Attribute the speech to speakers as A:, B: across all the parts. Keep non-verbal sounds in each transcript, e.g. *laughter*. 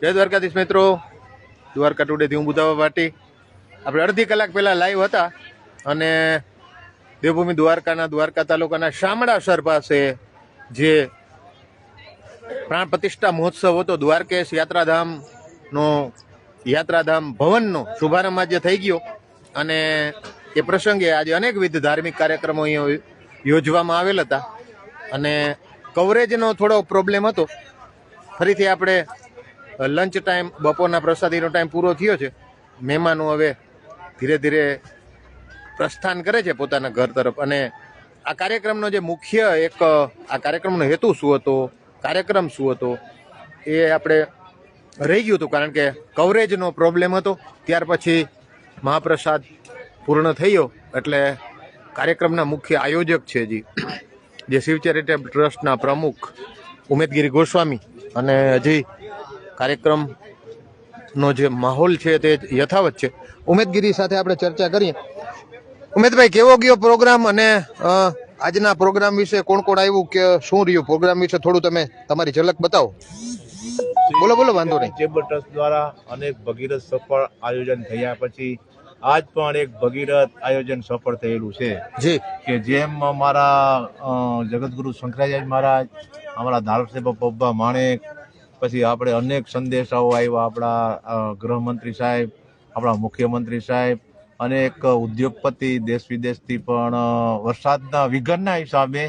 A: જય દ્વારકાધીશ મિત્રો. દ્વારકા ટુડેથી હું બુધાવા પાટી આપણે અડધી કલાક પહેલાં લાઈવ હતા અને દેવભૂમિ દ્વારકાના દ્વારકા તાલુકાના શામળાસર પાસે જે પ્રાણ પ્રતિષ્ઠા મહોત્સવ હતો, દ્વારકેશ યાત્રાધામનો યાત્રાધામ ભવનનો શુભારંભ આજે થઈ ગયો અને એ પ્રસંગે આજે અનેકવિધ ધાર્મિક કાર્યક્રમો અહીંયા યોજવામાં આવેલ હતા. અને કવરેજનો થોડો પ્રોબ્લેમ હતો. ફરીથી આપણે લંચ ટાઈમ બપોરના પ્રસાદીનો ટાઈમ પૂરો થયો છે. મહેમાનો હવે ધીરે ધીરે પ્રસ્થાન કરે છે પોતાના ઘર તરફ. અને આ કાર્યક્રમનો જે મુખ્ય એક આ કાર્યક્રમનો હેતુ શું હતો, કાર્યક્રમ શું હતો, એ આપણે રહી ગયું હતું. કારણ કે કવરેજનો પ્રોબ્લેમ હતો. ત્યાર પછી મહાપ્રસાદ પૂર્ણ થયો. એટલે કાર્યક્રમના મુખ્ય આયોજક છે જી, જે શિવ ચેરિટેબલ ટ્રસ્ટના પ્રમુખ ઉમેદગીરી ગોસ્વામી અને હજી કાર્યક્રમનો જે માહોલ છે તે યથાવત છે. ઉમેદગીરી સાથે આપણે ચર્ચા કરીએ. ઉમેદભાઈ કેવો ગયો પ્રોગ્રામ અને આજના પ્રોગ્રામ વિશે કોણ કોણ આવ્યું કે શું રહ્યું? પ્રોગ્રામ વિશે થોડું તમે તમારી ઝલક બતાવો. બોલો બોલો વાંધો નહીં.
B: ચેમ્બર ટ્રસ્ટ દ્વારા અનેક ભગીરથ સફળ આયોજન થયા પછી આજ પણ એક ભગીરથ આયોજન સફળ થયેલું છે.
A: જી.
B: કે જેમ અમારા જગતગુરુ શંકરાચાર્ય મહારાજ અમારા ધારાસભ્ય પબ્બા માણેક પછી આપણે અનેક સંદેશાઓ આવ્યા આપણા ગૃહમંત્રી સાહેબ, આપણા મુખ્યમંત્રી સાહેબ, અનેક ઉદ્યોગપતિ દેશ વિદેશથી પણ વરસાદના વિઘનના હિસાબે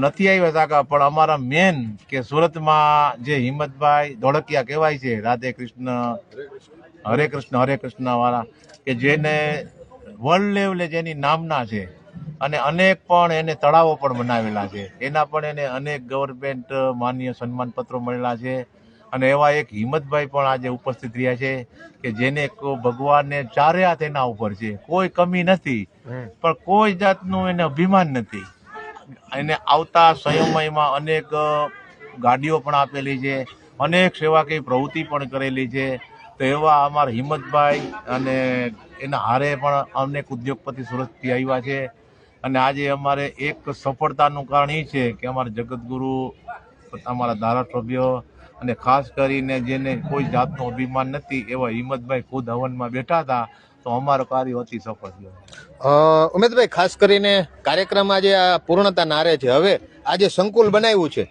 B: નથી આવ્યા સાકા, પણ અમારા મેન કે સુરતમાં જે હિંમતભાઈ ધોળકિયા કહેવાય છે, રાધે કૃષ્ણ, હરે કૃષ્ણ હરે કૃષ્ણ વાળા, કે જેને વર્લ્ડ લેવલે જેની નામના છે અને અનેક પણ એને તળાવો પણ બનાવેલા છે. એના પણ એને અનેક ગવર્મેન્ટ માન્ય સન્માન પત્રો મળેલા છે. અને એવા એક હિંમતભાઈ પણ આજે ઉપસ્થિત રહ્યા છે કે જેને ભગવાનને ચારે હાથ એના ઉપર છે. કોઈ કમી નથી. પણ કોઈ જાતનું એને અભિમાન નથી. એને આવતા સંયમયમાં અનેક ગાડીઓ પણ આપેલી છે. અનેક સેવાકીય પ્રવૃત્તિ પણ કરેલી છે. તો એવા અમારા હિંમતભાઈ અને એના હારે પણ અનેક ઉદ્યોગપતિ સુરતથી આવ્યા છે. અને આજે અમારે એક સફળતાનું કારણ એ છે કે અમારા જગતગુરુ અમારા ધારાસભ્યો અને ખાસ કરીને જેને કોઈ જાતનું અભિમાન નથી, એવા હિંમતભાઈ ખુદ હવનમાં બેઠા હતા, તો અમારો કાર્ય અતિ સફળ થયો.
A: ઉમેદભાઈ, ખાસ કરીને કાર્યક્રમ આજે આ પૂર્ણતા નારે છે. હવે આજે સંકુલ બનાવ્યું છે.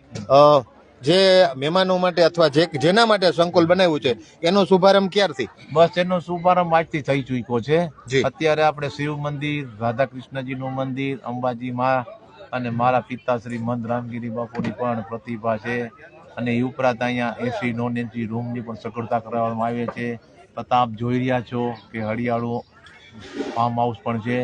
A: જે મહેમાનો માટે અથવા જે જેના માટે સંકુલ બનાવ્યું છે એનો શુભારંભ ક્યારથી?
B: બસ એનો શુભારંભ આજથી થઈ ચૂક્યો છે. અત્યારે આપણે શિવ મંદિર રાધા કૃષ્ણજીનું મંદિર અંબાજી માં અને મારા પિતાશ્રી મંદ રામગીરી બાપુની પણ પ્રતિભા છે. અને એ ઉપરાંત અહીંયા એસી નોન એસી રૂમની પણ સગવડતા કરાવવામાં આવે છે. તથા આપ જોઈ રહ્યા છો કે હરિયાળું ફાર્મ હાઉસ પણ છે.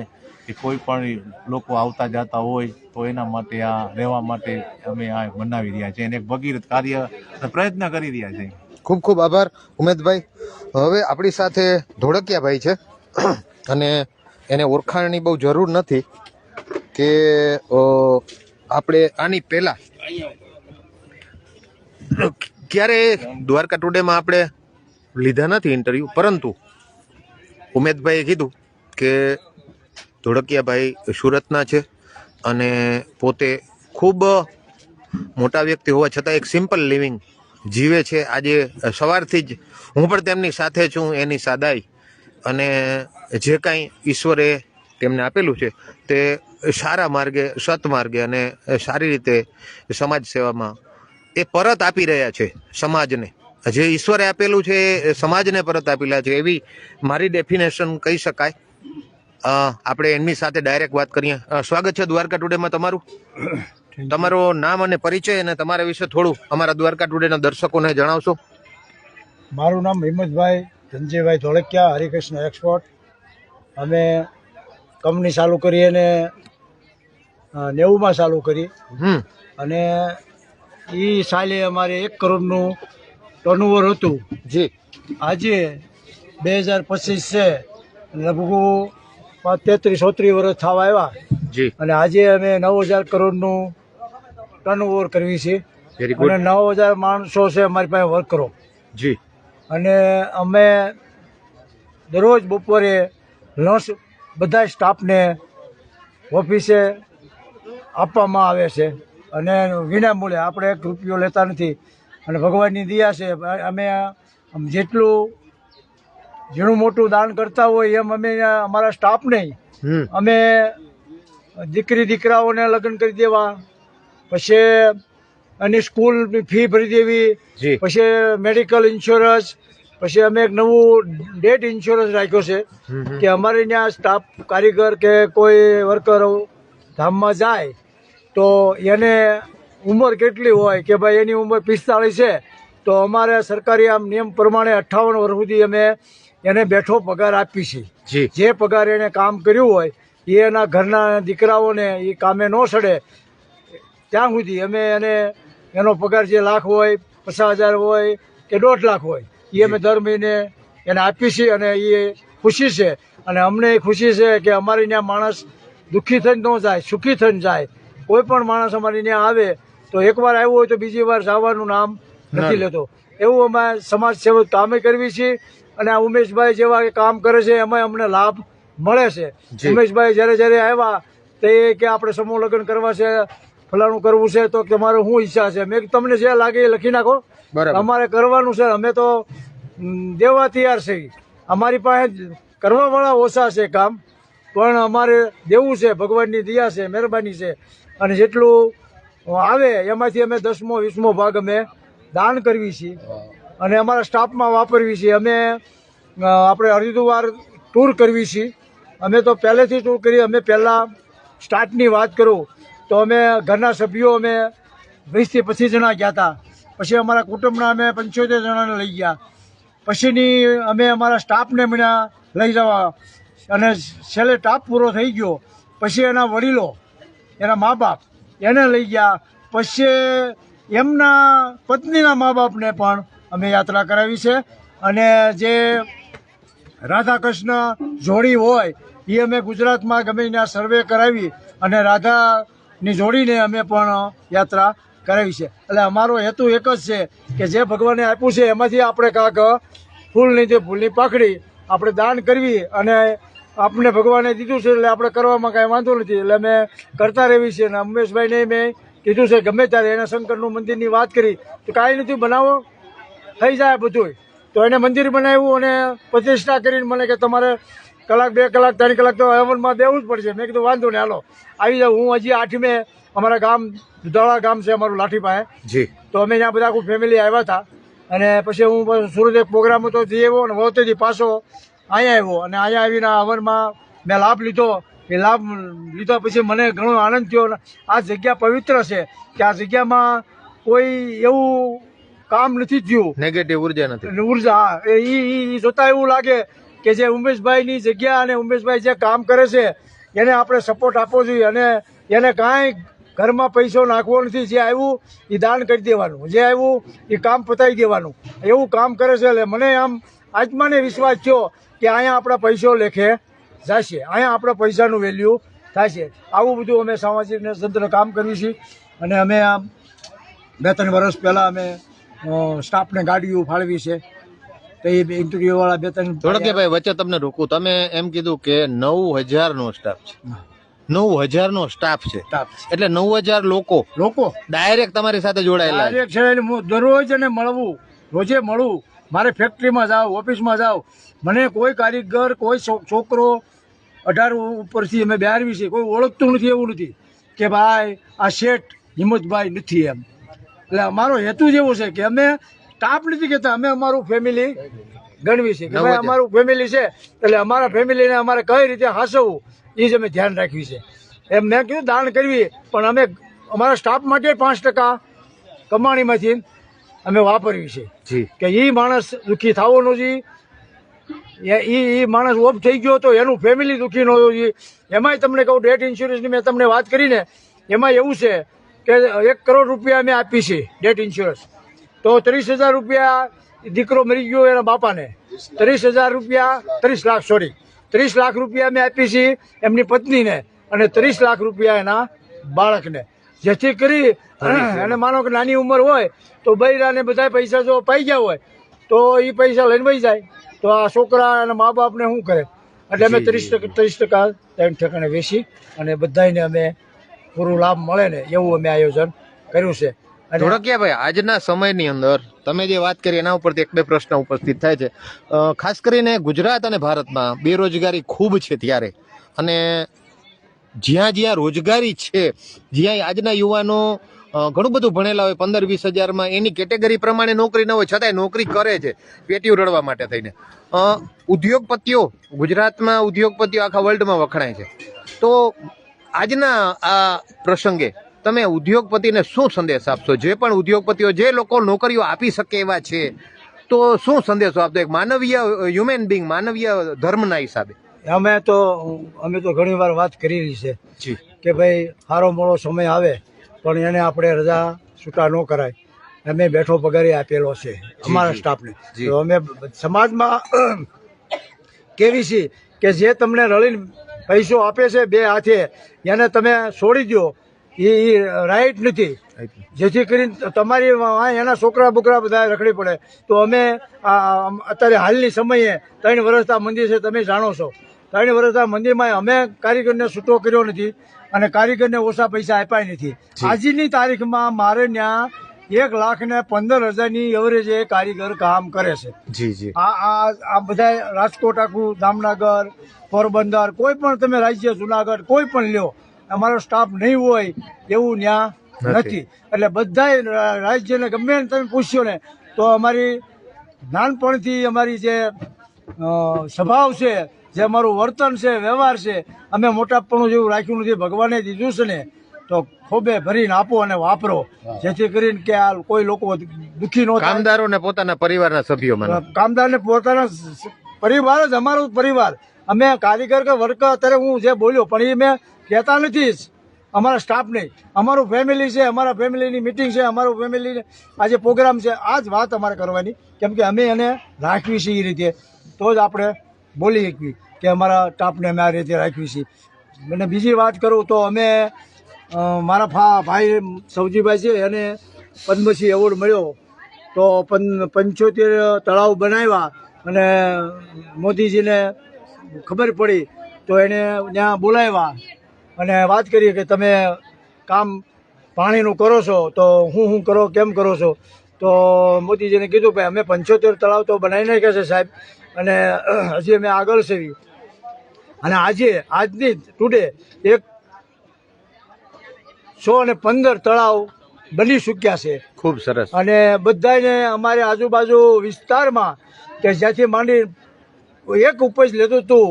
B: કે કોઈ પણ લોકો આવતા જતા હોય, તો એના માટે આ રહેવા માટે અમે આ બનાવી રહ્યા છીએ અને ભગીરથ કાર્ય પ્રયત્ન કરી રહ્યા છીએ.
A: ખૂબ ખૂબ આભાર, ઉમેદભાઈ. હવે આપણી સાથે ધોળકિયાભાઈ છે *clears throat* અને એને ઓળખાણની બહુ જરૂર નથી કે આપણે આની પહેલાં ક્યારે દ્વારકા ટુડેમાં આપણે લીધા નથી ઇન્ટરવ્યૂ પરંતુ ઉમેદભાઈએ કીધું કે ધોળકિયાભાઈ સુરતના છે અને પોતે ખૂબ મોટા વ્યક્તિ હોવા છતાં એક સિમ્પલ લિવિંગ જીવે છે. આજે સવારથી જ હું પણ તેમની સાથે છું, એની સાદાઈ. અને જે કાંઈ ઈશ્વરે તેમને આપેલું છે તે સારા માર્ગે, સત માર્ગે અને સારી રીતે સમાજ સેવામાં એ પરત આપી રહ્યા છે સમાજને. જે ઈશ્વરે આપેલું છે એ સમાજને પરત આપેલા છે એવી મારી ડેફિનેશન કહી શકાય. આપણે એમની સાથે ડાયરેક્ટ વાત કરીએ. સ્વાગત છે દ્વારકા ટુડેમાં તમારું? તમારું નામ અને પરિચય અને તમારા વિશે થોડું અમારા દ્વારકા ટુડેના દર્શકોને જણાવશો.
C: મારું નામ હિંમતભાઈ ધનજીભાઈ ધોળકિયા હરિકૃષ્ણ એક્સપોર્ટ અમે કંપની ચાલુ કરી અને નેવુંમાં ચાલુ કરી. અને એ સાલે અમારે એક કરોડનું ટર્નઓવર હતું.
A: જી.
C: આજે બે હજાર પચીસ છે. લગભગ તેત્રીસ ચોત્રીસ વર્ષ થવા આવ્યા.
A: જી.
C: અને આજે અમે નવ હજાર કરોડનું ટર્નઓવર કરવી છે. અને નવ હજાર માણસો છે અમારી પાસે વર્કરો
A: જી.
C: અને અમે દરરોજ બપોરે લંચ બધા સ્ટાફને ઓફિસે આપવામાં આવે છે. અને વિનામૂલ્યે આપણે એક રૂપિયો લેતા નથી. અને ભગવાનની દયા છે. અમે જેટલું ઝીણું મોટું દાન કરતા હોય એમ અમે અમારા સ્ટાફને
A: હમ.
C: અમે દીકરી દીકરાઓને લગ્ન કરી દેવા પછી એની સ્કૂલની ફી ભરી દેવી પછી મેડિકલ ઇન્સ્યોરન્સ પછી અમે એક નવું ડેટ ઇન્સ્યોરન્સ રાખ્યો છે. કે અમારે ત્યાં સ્ટાફ કારીગર કે કોઈ વર્કર ધામમાં જાય તો એને ઉંમર કેટલી હોય કે ભાઈ એની ઉંમર પિસ્તાળીસ છે તો અમારે સરકારી આમ નિયમ પ્રમાણે અઠ્ઠાવન વર્ષ સુધી અમે એને બેઠો પગાર આપી છીએ
A: જી.
C: પગાર એને કામ કર્યું હોય એ એના ઘરના દીકરાઓને એ કામે ન સડે. ત્યાં સુધી અમે એને એનો પગાર જે લાખ હોય પચાસ હજાર હોય કે દોઢ લાખ હોય એ અમે દર મહિને એને આપીએ છીએ અને એ ખુશી છે. અને અમને એ ખુશી છે કે અમારી ત્યાં માણસ દુઃખી થઈને ન જાય સુખી થઈને જાય. કોઈ પણ માણસ અમારી ત્યાં આવે તો એકવાર આવ્યો હોય તો બીજી વાર જવાનું નામ નથી લેતો. એવું અમે સમાજ સેવક કામે કરવી છીએ. અને આ ઉમેશભાઈ જેવા કે કામ કરે છે એમાં અમને લાભ મળે છે. ઉમેશભાઈ જ્યારે જ્યારે આવ્યા તે કે આપણે સમૂહ લગ્ન કરવા છે ફલાણું કરવું છે તો તમારે મારે શું ઈચ્છા છે. મેં તમને જે લાગે એ લખી નાખો. અમારે કરવાનું છે અમે તો દેવા તૈયાર છે અમારી પાસે કરવાવાળા ઓછા છે કામ પણ અમારે દેવું છે ભગવાનની દયા છે મહેરબાની છે. અને જેટલું આવે એમાંથી અમે દસમો વીસમો ભાગ અમે દાન કરવી છીએ. અને અમારા સ્ટાફમાં વાપરવી છીએ અમે આપણે હરિદ્વાર ટૂર કરવી છે. અમે તો પહેલેથી ટૂર કરી, અમે પહેલાં સ્ટાર્ટની વાત કરું, તો અમે ઘરના સભ્યો અમે વીસથી પચીસ જણા ગયા હતા. પછી અમારા કુટુંબના અમે પંચોતેર જણાને લઈ ગયા. પછીની અમે અમારા સ્ટાફને મળ્યા, લઈ જવા. અને છેલ્લે સ્ટાફ પૂરો થઈ ગયો. પછી એના વડીલો, એના મા બાપ એને લઈ ગયા. પછી એમના પત્નીના મા બાપને પણ અમે યાત્રા કરાવી છે. અને જે રાધા કૃષ્ણ જોડી હોય, એ અમે ગુજરાતમાં ગમે ત્યાં સર્વે કરાવી અને રાધાની જોડીને અમે પણ યાત્રા કરાવી છે. એટલે અમારો હેતુ એક જ છે કે જે ભગવાને આપ્યું છે, એમાંથી આપણે કાંક ફૂલની જે ફૂલની પાખડી આપણે દાન કરવી અને આપણે ભગવાને દીધું છે એટલે આપણે કરવામાં કાંઈ વાંધો નથી. એટલે અમે કરતા રહેવી છીએ અને ઉમેશભાઈને મેં કીધું છે, ગમે ત્યારે એને શંકરનું મંદિરની વાત કરી, તો કાંઈ નથી, બનાવો. થઈ જાય બધું તો એને મંદિર બનાવ્યું અને પ્રતિષ્ઠા કરીને મને કે તમારે કલાક બે કલાક ત્રણ કલાક તો હવનમાં દેવું જ પડશે. મેં કીધું વાંધો નહીં હાલો. આવી જાઉં હું હજી આઠમે અમારા ગામ દુધાળા ગામ છે અમારું લાઠી પાસે.
A: જી.
C: તો અમે ત્યાં બધા આખું ફેમિલી આવ્યા હતા. અને પછી હું સુરત એક પ્રોગ્રામ હતો જઈ આવ્યો અને વખતેથી પાછો અહીંયા આવ્યો. અને અહીંયા આવીને હવનમાં મેં લાભ લીધો. એ લાભ લીધા પછી મને ઘણો આનંદ થયો. આ જગ્યા પવિત્ર છે કે આ જગ્યામાં કોઈ એવું કામ નથી થયું.
A: નેગેટિવ ઊર્જા નથી.
C: ઊર્જા એ જોતા એવું લાગે કે જે ઉમેશભાઈની જગ્યા અને ઉમેશભાઈ જે કામ કરે છે એને આપણે સપોર્ટ આપવો જોઈએ અને એને કાંઈ ઘરમાં પૈસો નાખવો નથી. જે આવ્યું એ દાન કરી દેવાનું. જે આવ્યું એ કામ પતાવી દેવાનું. એવું કામ કરે છે એટલે મને આમ આત્માને વિશ્વાસ થયો કે અહીંયા આપણા પૈસો લેખે જશે. અહીંયા આપણા પૈસાનું વેલ્યુ થશે. આવું બધું અમે સામાજિક તંત્ર કામ કર્યું છે. અને અમે આમ બે ત્રણ વર્ષ પહેલાં અમે સ્ટાફને ગાડીઓ ફાળવી છે. તો એ ઇન્ટરવ્યુવાળા બે ત્રણ
A: ધોળકિયાભાઈ વચ્ચે તમને રોકું. તમે એમ કીધું કે નવ હજાર નો સ્ટાફ છે. નવ હજાર નો સ્ટાફ છે. એટલે નવ હજાર લોકો
C: લોકો.
A: ડાયરેક્ટ તમારી સાથે જોડાયેલા
C: ડાયરેક્ટ છે દરરોજ એને મળવું રોજે મળવું મારે ફેક્ટરીમાં જાઓ ઓફિસમાં જાઓ. મને કોઈ કારીગર કોઈ છોકરો અઢાર ઉપરથી અમે બહારવી છે. કોઈ ઓળખતું નથી એવું નથી કે ભાઈ આ શેઠ હિંમતભાઈ નથી એમ. એટલે અમારો હેતુ જ એવો છે કે અમે ટાપ નથી કહેતા અમે અમારું ફેમિલી ગણવી છે. કે ભાઈ અમારું ફેમિલી છે એટલે અમારા ફેમિલીને અમારે કઈ રીતે હાસવવું એ જ અમે ધ્યાન રાખ્યું છે. એમ મેં કીધું દાન કરવી પણ અમે અમારા સ્ટાફ માટે પાંચ ટકા કમાણીમાંથી અમે વાપરવી છે. કે એ માણસ દુઃખી થવાનો છે એ એ માણસ ઓફ થઈ ગયો તો એનું ફેમિલી દુઃખી ન હોવું જોઈએ. એમાંય તમને કહું ડેટ ઇન્સ્યોરન્સની મેં તમને વાત કરીને એમાં એવું છે કે એક કરોડ રૂપિયા અમે આપી છે ડેટ ઇન્સ્યોરન્સ તો ત્રીસ હજાર રૂપિયા દીકરો મરી ગયો એના બાપાને. ત્રીસ હજાર રૂપિયા ત્રીસ લાખ સોરી ત્રીસ લાખ રૂપિયા અમે આપી છે એમની પત્નીને અને ત્રીસ લાખ રૂપિયા એના બાળકને. જેથી કરી અને માનો કે નાની ઉંમર હોય તો બૈરાને બધા પૈસા જો પાઈ ગયા હોય તો એ પૈસા લઈને વહી જાય. તો આ છોકરા અને મા બાપને શું કરે? એટલે અમે ત્રીસ ટકા ત્રીસ ટકા ત્રણ ઠેકાણે વેચી અને બધાને અમે પૂરું લાભ મળે ને એવું અમે આયોજન કર્યું છે. ધોળકિયા
A: ભાઈ આજના સમયની અંદર તમે જે વાત કરી એના ઉપરથી એક બે પ્રશ્ન ઉપસ્થિત થાય છે. ખાસ કરીને ગુજરાત અને ભારતમાં બેરોજગારી ખૂબ છે ત્યારે. અને જ્યાં જ્યાં રોજગારી છે જ્યાં આજના યુવાનો ઘણું બધું ભણેલા હોય, પંદર વીસ હજારમાં, એની કેટેગરી પ્રમાણે નોકરી ન હોય, છતાંય નોકરી કરે છે પેટીયું રડવા માટે થઈને. ઉદ્યોગપતિઓ ગુજરાતમાં ઉદ્યોગપતિઓ આખા વર્લ્ડમાં વખણાય છે. તો આજના આ પ્રસંગે તમે ઉદ્યોગપતિને શું સંદેશ આપશો? જે પણ ઉદ્યોગપતિઓ જે લોકો નોકરીઓ આપી શકે એવા છે તો શું સંદેશો આપશો? એક માનવીય હ્યુમન બિંગ માનવીય ધર્મના હિસાબે.
C: અમે તો અમે તો ઘણી વાર વાત કરી છે કે ભાઈ સારો મોડો સમય આવે પણ એને આપણે રજા છૂટા ન કરાય. અમે બેઠો પગારે આપેલો છે અમારા સ્ટાફને. તો અમે સમાજમાં કેવી છે કે જે તમને રળીને પૈસો આપે છે બે હાથે એને તમે છોડી દો એ રાઈટ નથી. જેથી કરીને તમારી એના છોકરા બોકરા બધા રખડી પડે. તો અમે અત્યારે હાલની સમયે ત્રણ વર્ષના મંદિર છે તમે જાણો છો. ત્રણ વર્ષના મંદિરમાં અમે કારીગરને છૂટો કર્યો નથી અને કારીગરને ઓછા પૈસા આપ્યા નથી. આજની તારીખમાં મારે ત્યાં એક લાખ ને પંદર હજારની એવરેજે કારીગર કામ કરે છે.
A: જી જી.
C: આ આ આ બધા રાજકોટ આખું જામનગર પોરબંદર કોઈ પણ તમે રાજ્ય જુનાગઢ કોઈ પણ લ્યો અમારો સ્ટાફ નહીં હોય એવું ત્યાં
A: નથી.
C: એટલે બધા રાજ્યને ગમે તમે પૂછ્યો ને તો અમારી નાનપણથી અમારી જે સ્વભાવ છે જે અમારું વર્તન છે વ્યવહાર છે અમે મોટાપણું જેવું રાખ્યું નથી. ભગવાને દીધું છે ને તો ખોબે ભરીને આપો અને વાપરો. જેથી કરીને કે આ કોઈ લોકો દુઃખી ન
A: કામદારોને પોતાના પરિવારના સભ્યોમાં
C: કામદારને પોતાના પરિવાર જ અમારો પરિવાર. અમે કારીગર કે વર્કર અત્યારે હું જે બોલ્યો પણ એ મેં કહેતા નથી જ. અમારા સ્ટાફ નહીં. અમારું ફેમિલી છે અમારા ફેમિલીની મિટિંગ છે અમારું ફેમિલી આજે પ્રોગ્રામ છે. આ જ વાત અમારે કરવાની. કેમ કે અમે એને રાખવી છે એ રીતે. તો જ આપણે બોલી શકીએ કે અમારા સ્ટાફને અમે આ રીતે રાખવી છે. અને બીજી વાત કરું તો અમે મારા ફા, ભાઈ સૌજીભાઈ છે, એને પદ્મશ્રી એવોર્ડ મળ્યો. તો પંચોતેર તળાવ બનાવ્યા અને મોદીજીને ખબર પડી, તો એને ત્યાં બોલાવ્યા. અને વાત કરી કે તમે કામ પાણીનું કરો છો, તો હું હું કરો, કેમ કરો છો? તો મોદીજીને કીધું કે અમે પંચોતેર તળાવ તો બનાવી નાખ્યા છે, સાહેબ, અને હજી અમે આગળ સેવી. અને આજે, આજની, ટુડે, એક સો અને પંદર તળાવ બની ચૂક્યા છે.
A: ખૂબ સરસ.
C: અને બધાને અમારે આજુબાજુ વિસ્તારમાં કે જ્યાંથી માંડી એક ઉપજ લેતું હતું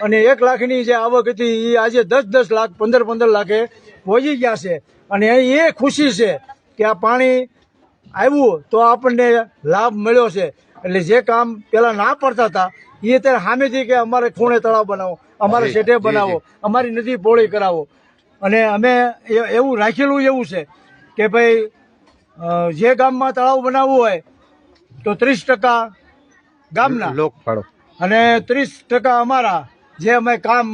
C: અને એક લાખની જે આવક હતી એ આજે દસ દસ લાખ પંદર પંદર લાખે પહોંચી ગયા છે. અને એ ખુશી છે કે આ પાણી આવ્યું તો આપણને લાભ મળ્યો છે. એટલે જે કામ પહેલાં ના પડતા હતા એ અત્યારે સામેથી કે અમારે ખૂણે તળાવ બનાવો અમારે શેઠે બનાવો અમારી નદી પહોળી કરાવો. અને અમે એ- એવું રાખેલું એવું છે કે ભાઈ જે ગામમાં તળાવ બનાવવું હોય તો ત્રીસ ટકા ગામના
A: લોકફાળો
C: અને ત્રીસ ટકા અમારા જે અમે કામ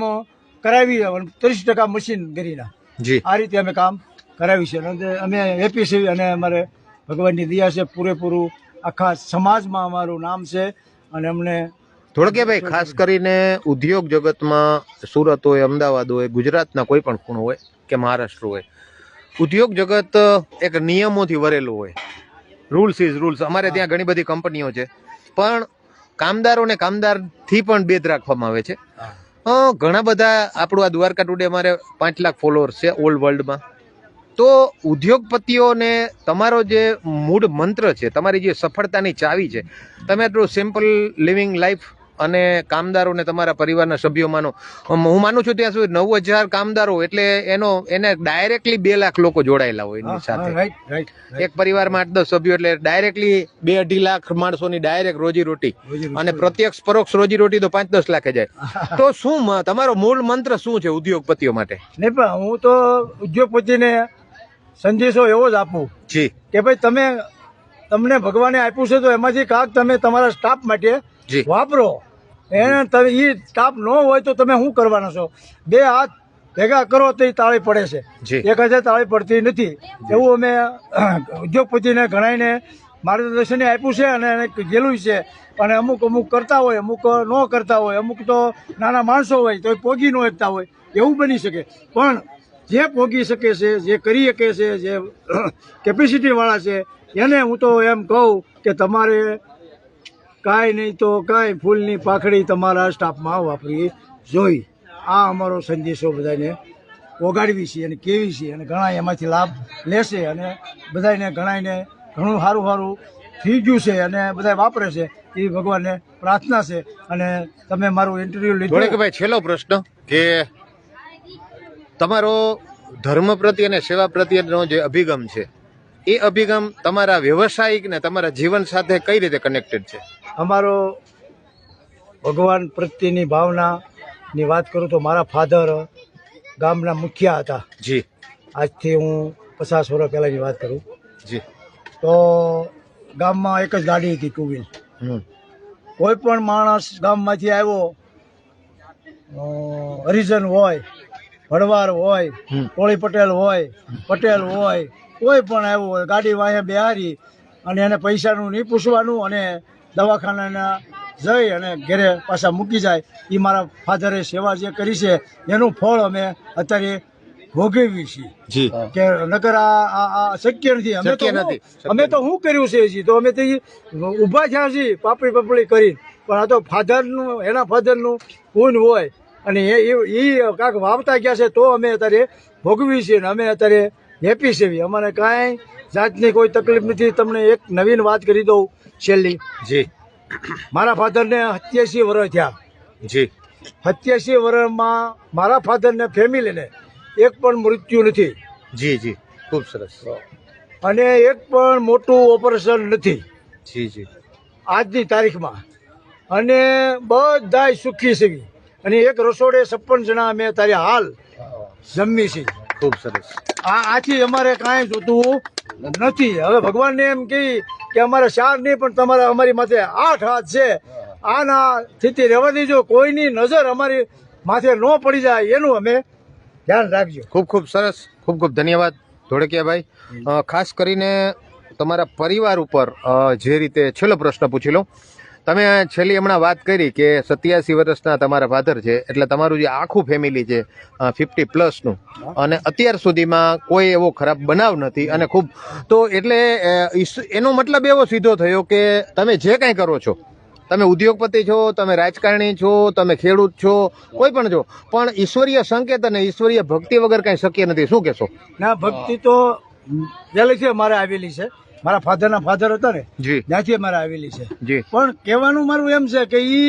C: કરાવી ત્રીસ ટકા મશીનગીરીના
A: જી.
C: આ રીતે અમે કામ કરાવી છે. અમે હેપી છીએ અને અમારે ભગવાનની દયા છે પૂરેપૂરું આખા સમાજમાં અમારું નામ છે અને અમને
A: ધોળકિયાભાઈ ખાસ કરીને ઉદ્યોગ જગતમાં સુરત હોય, અમદાવાદ હોય, ગુજરાતના કોઈ પણ ખૂણો હોય કે મહારાષ્ટ્ર હોય, ઉદ્યોગ જગત એક નિયમોથી વરેલું હોય. રૂલ્સ ઇઝ રૂલ્સ અમારે ત્યાં ઘણી બધી કંપનીઓ છે. પણ કામદારોને કામદારથી પણ બેદ રાખવામાં આવે છે. ઘણા બધા આપણું આ દ્વારકા ટુડે અમારે પાંચ લાખ ફોલોઅર્સ છે ઓલ વર્લ્ડમાં તો ઉદ્યોગપતિઓને તમારો જે મૂળ મંત્ર છે, તમારી જે સફળતાની ચાવી છે, તમે આટલું સિમ્પલ લિવિંગ લાઈફ અને કામદારોને તમારા પરિવારના સભ્યો માનો. હું માનું છું ત્યાં સુધી નવ હજાર કામદારો એટલે એનો એને ડાયરેક્ટલી બે લાખ લોકો જોડાયેલા હોય એની સાથે. એક પરિવારમાં આઠ દસ સભ્યો એટલે ડાયરેક્ટલી બે અઢી લાખ માણસોની ડાયરેક્ટ રોજી રોટી. અને પ્રત્યક્ષ પરોક્ષ રોજી રોટી તો પાંચ દસ લાખે જાય. *laughs* તો શું તમારો મૂળ મંત્ર શું છે ઉદ્યોગપતિઓ માટે?
C: નહીં પણ હું તો ઉદ્યોગપતિને સંદેશો એવો જ આપું
A: જી.
C: કે ભાઈ તમે તમને ભગવાને આપ્યું છે તો એમાંથી કાંક તમે તમારા સ્ટાફ માટે
A: જી.
C: વાપરો. એને તમે એ સ્ટાફ ન હોય તો તમે શું કરવાના છો? બે હાથ ભેગા કરો તો એ તાળી પડે છે. એક હજાર તાળી પડતી નથી. એવું અમે ઉદ્યોગપતિને ગણાવીને માર્ગદર્શન આપ્યું છે અને એને કીધેલું છે. અને અમુક અમુક કરતા હોય અમુક ન કરતા હોય અમુક તો નાના માણસો હોય તો એ પોગી ન એકતા હોય એવું બની શકે. પણ જે પોગી શકે છે જે કરી શકે છે જે કેપેસિટીવાળા છે એને હું તો એમ કહું કે તમારે કાંઈ નહીં તો કાંઈ ફૂલની પાખડી તમારા સ્ટાફમાં વાપરવી જોઈ, આ અમારો સંદેશો બધાને ઓગાડવી છે અને કેવી છે અને ઘણા એમાંથી લાભ લેશે અને બધાને ઘણાને ઘણું સારું સારું થઈ ગયું છે અને બધા વાપરે છે. એ ભગવાનને પ્રાર્થના છે અને તમે મારું ઇન્ટરવ્યુ લીધું.
A: ભાઈ, છેલ્લો પ્રશ્ન કે તમારો ધર્મ પ્રત્યે અને સેવા પ્રત્યેનો જે અભિગમ છે એ અભિગમ તમારા વ્યવસાયિક ને તમારા જીવન સાથે કઈ રીતે કનેક્ટેડ છે?
C: અમારો ભગવાન પ્રત્યેની ભાવનાની વાત કરું તો મારા ફાધર ગામના મુખ્ય હતા.
A: જી.
C: આજથી હું પચાસ વર્ષ પહેલાંની વાત કરું.
A: જી.
C: તો ગામમાં એક જ ગાડી હતી ટુ વ્હીલ કોઈ પણ માણસ ગામમાંથી આવ્યો હરિજન હોય ભડવાર હોય કોળી પટેલ હોય પટેલ હોય કોઈ પણ આવ્યો હોય ગાડી વાંહે બેહારી અને એને પૈસાનું નહીં પૂછવાનું અને દવાખાનાના જઈ અને ઘરે પાછા મૂકી જાય. એ મારા ફાધરે સેવા જે કરી છે એનું ફળ અમે અત્યારે ભોગવી છીએ.
A: જી.
C: કે નકર આ શક્ય નથી. અમે તો. અમે તો શું કર્યું છે હજી? તો અમે તો ઊભા થયા છીએ પાપડી પાપડી કરી. પણ આ તો ફાધરનું એના ફાધરનું પૂન હોય અને એ એ કાંક વાવતા ગયા છે તો અમે અત્યારે ભોગવી છીએ અને અમે અત્યારે હેપી સેવી. અમારે કાંઈ જાતની કોઈ તકલીફ નથી. તમને એક નવીન વાત કરી દઉં છેલ્લી.
A: જી.
C: મારા ફાધરને સત્યાસી વર્ષ થયા.
A: જી.
C: સત્યાસી વર્ષમાં મારા ફાધરને ફેમિલીને એક પણ મૃત્યુ નથી.
A: જી જી. ખૂબ સરસ.
C: અને એક પણ મોટું ઓપરેશન નથી.
A: જી જી.
C: આજની તારીખમાં. અને બધાય સુખી છે. અને એક રસોડે છપ્પન જણા અમે તારે હાલ જમી છીએ.
A: ખૂબ સરસ.
C: આ આથી અમારે કાંઈ જોતું નથી. હવે ભગવાનને એમ કહી કે અમારે ચાર નહીં પણ તમારા અમારી માથે આઠ હાથ છે. આના સ્થિતિ રહેવા દેજો. કોઈની નજર અમારી માથે ન પડી જાય એનું અમે ધ્યાન રાખજો.
A: ખૂબ ખૂબ સરસ. ખૂબ ખૂબ ધન્યવાદ ધોળકિયાભાઈ. ખાસ કરીને તમારા પરિવાર ઉપર જે રીતે છેલ્લો પ્રશ્ન પૂછી લઉં. તમે છેલ્લી હમણાં વાત કરી કે સત્યાસી વર્ષના તમારા ફાધર છે, એટલે તમારું જે આખું ફેમિલી છે ફિફ્ટી પ્લસનું અને અત્યાર સુધીમાં કોઈ એવો ખરાબ બનાવ નથી અને ખૂબ તો એટલે એનો મતલબ એવો સીધો થયો કે તમે જે કાંઈ કરો છો, તમે ઉદ્યોગપતિ છો, તમે રાજકારણી છો, તમે ખેડૂત છો, કોઈ પણ છો, પણ ઈશ્વરીય સંકેત અને ઈશ્વરીય ભક્તિ વગર કાંઈ શક્ય નથી. શું કહેશો?
C: ના, ભક્તિ તો પહેલેથી અમારે આવેલી છે. મારા ફાધરના ફાધર હતા ને ત્યાંથી અમારે આવેલી છે. પણ કહેવાનું મારું એમ છે કે એ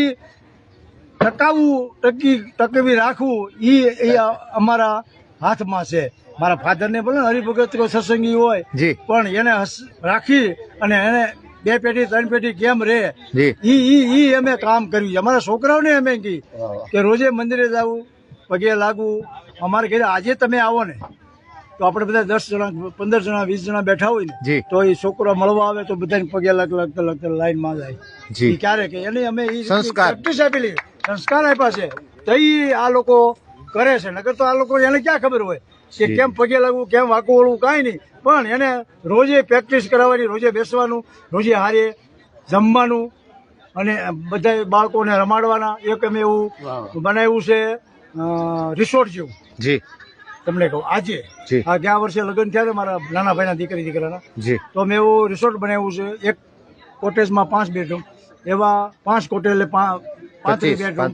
C: ટકાવવું ટકી ટકવી રાખવું એ અમારા હાથમાં છે. મારા ફાધરને ભલે હરિભગત સત્સંગી હોય પણ એને રાખી અને એને બે પેઢી ત્રણ પેઢી કેમ
A: જી.
C: ઈ ઈ ઈ અમે કામ કર્યું છે. અમારા છોકરાઓને અમે કી કે રોજે મંદિરે જવું પગે લાગવું. અમારે ઘરે આજે તમે આવો ને. તો આપણે બધા દસ જણા પંદર જણા વીસ જણા બેઠા હોય ને તો એ છોકરો મળવા આવે તો બધાને પગે લાગ લગતા લાગતા લાઈનમાં જાય.
A: જી.
C: ક્યારે કે? એને અમે. પ્રેક્ટિસ આપેલી સંસ્કાર. આપ્યા છે. તો આ લોકો કરે છે. નકર તો આ લોકો એને ક્યાં ખબર હોય કે કેમ પગે લાગવું કેમ વાંકું વળવું કાંઈ નહીં. પણ એને રોજે પ્રેક્ટિસ કરાવવાની રોજે બેસવાનું રોજે હારે જમવાનું અને બધા બાળકોને રમાડવાના. એક અમે એવું બનાવ્યું છે રિસોર્ટ જેવું.
A: જી.
C: તમને કહું આજે આ ગયા વર્ષે લગ્ન થયા મારા નાના ભાઈના દીકરી દીકરાના. તો અમે એવું રિસોર્ટ બનાવ્યું છે એક કોટેજમાં પાંચ બેડરૂમ એવા પાંચ કોટેજ પાંત્રીસ બેડરૂમ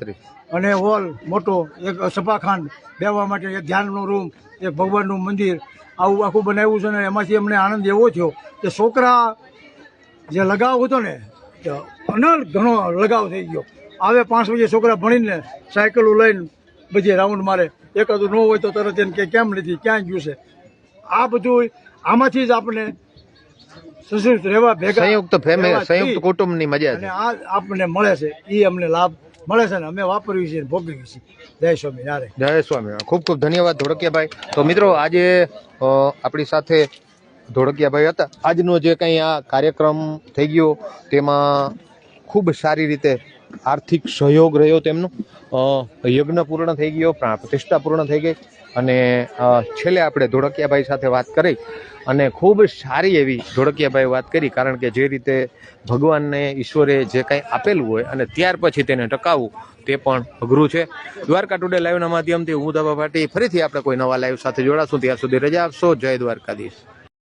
C: અને હોલ મોટો એક સભાખંડ બેવા માટે એક ધ્યાનનો રૂમ એક ભગવાનનું મંદિર આવું આખું બનાવ્યું છે ને એમાંથી અમને આનંદ એવો થયો કે છોકરા જે લગાવ હતો ને અનલ ઘણો લગાવ થઈ ગયો. આવે પાંચ વાગે છોકરા ભણીને સાયકલો લઈને બધી રાઉન્ડ મારે. એકાદું ન હોય તો તરત એને કે કેમ નથી ક્યાં ગયું છે? આ બધું આમાંથી જ આપણે સંયુક્ત રહેવા ભેગા
A: સંયુક્ત ફેમિલી સંયુક્ત કુટુંબની મજા
C: અને આ આપણને મળે છે. એ અમને લાભ મળે છે ને અમે વાપરવી છે ભોગવી છીએ. જય સ્વામી નારે
A: જય સ્વામી. ખૂબ ખૂબ ધન્યવાદ ધોળકિયાભાઈ. તો મિત્રો આજે આપણી સાથે ધોળકિયાભાઈ હતા. આજનો જે કંઈ આ કાર્યક્રમ થઈ ગયો તેમાં ખૂબ સારી રીતે આર્થિક સહયોગ રહ્યો તેમનો. યજ્ઞ પૂર્ણ થઈ ગયો પ્રતિષ્ઠા પૂર્ણ થઈ ગઈ અને છેલ્લે આપણે ધોળકિયાભાઈ સાથે વાત કરી અને ખૂબ સારી એવી ધોળકિયાભાઈ વાત કરી કારણ કે જે રીતે ભગવાનને ઈશ્વરે જે કાંઈ આપેલું હોય અને ત્યાર પછી તેને ટકાવવું તે પણ અઘરું છે. દ્વારકા ટુડે લાઈવના માધ્યમથી હું દાબા પાટી ફરીથી આપણે કોઈ નવા લાઈવ સાથે જોડાશું. ત્યાં સુધી રજા આપશો. જય દ્વારકાધીશ.